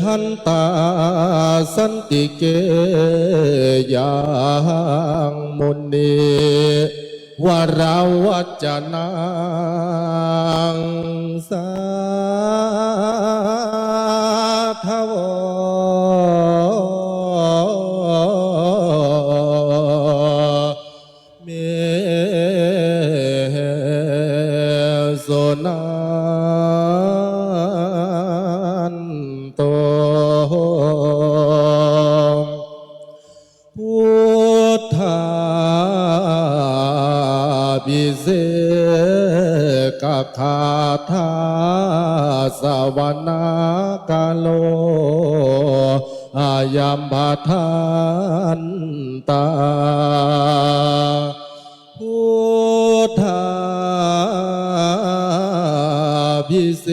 ทันตาสันติเกยังมุนีวราวจจนังสาทวเมโซนัน โตพุทธาบิเสกคาถาสวนาการโลอายัมบาทันตาพุทธาพิเศ